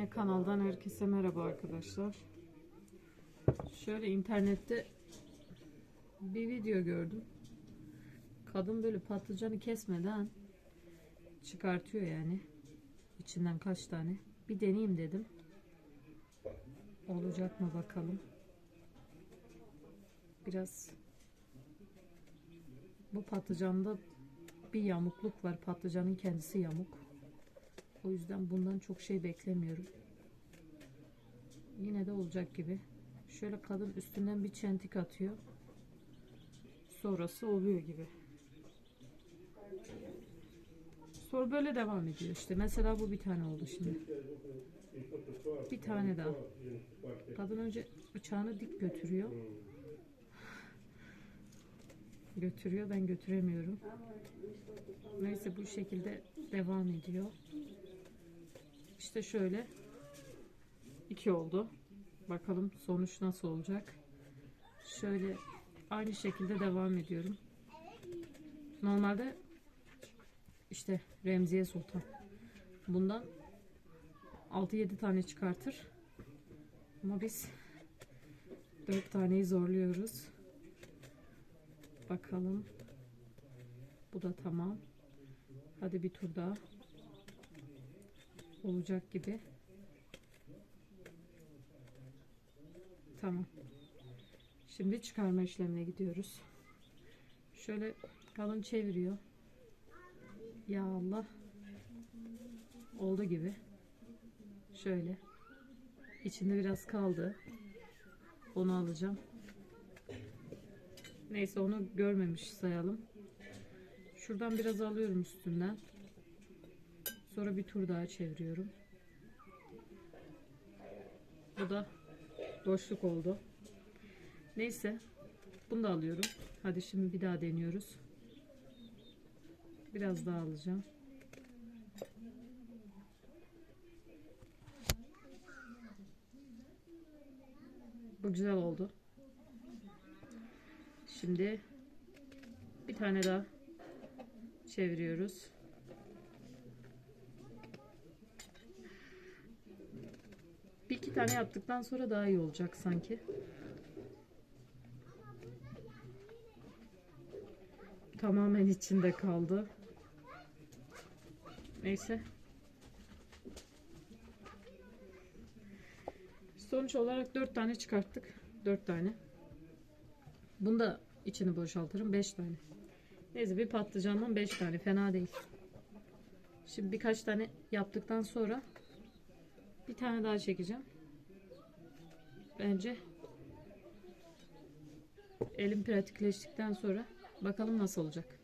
Yine kanaldan herkese merhaba arkadaşlar. Şöyle internette bir video gördüm. Kadın böyle patlıcanı kesmeden çıkartıyor yani. İçinden kaç tane. Bir deneyeyim dedim. Olacak mı bakalım. Biraz bu patlıcanda bir yamukluk var. Patlıcanın kendisi yamuk. O yüzden bundan çok şey beklemiyorum. Yine de olacak gibi. Şöyle kadın üstünden bir çentik atıyor. Sonrası oluyor gibi. Sonra böyle devam ediyor işte. Mesela bu bir tane oldu şimdi. Bir tane daha. Kadın önce bıçağını dik götürüyor. Götürüyor. Ben götüremiyorum. Neyse bu şekilde devam ediyor. İşte şöyle iki oldu. Bakalım sonuç nasıl olacak. Şöyle aynı şekilde devam ediyorum. Normalde işte Remziye Sultan bundan 6-7 tane çıkartır. Ama biz 4 taneyi zorluyoruz. Bakalım. Bu da tamam. Hadi bir tur daha olacak gibi. Tamam. Şimdi çıkarma işlemine gidiyoruz. Şöyle kalın çeviriyor. Ya Allah. Oldu gibi. Şöyle. İçinde biraz kaldı. Onu alacağım. Neyse onu görmemiş sayalım. Şuradan biraz alıyorum üstünden. Sonra bir tur daha çeviriyorum. Bu da boşluk oldu. Neyse. Bunu da alıyorum. Hadi şimdi bir daha deniyoruz. Biraz daha alacağım. Bu güzel oldu. Şimdi bir tane daha çeviriyoruz. Bir iki tane yaptıktan sonra daha iyi olacak sanki. Tamamen içinde kaldı. Neyse. Sonuç olarak 4 tane çıkarttık. 4 tane. Bunu da içini boşaltırım. 5 tane. Neyse bir patlıcandan 5 tane. Fena değil. Şimdi birkaç tane yaptıktan sonra bir tane daha çekeceğim. Bence elim pratikleştikten sonra bakalım nasıl olacak.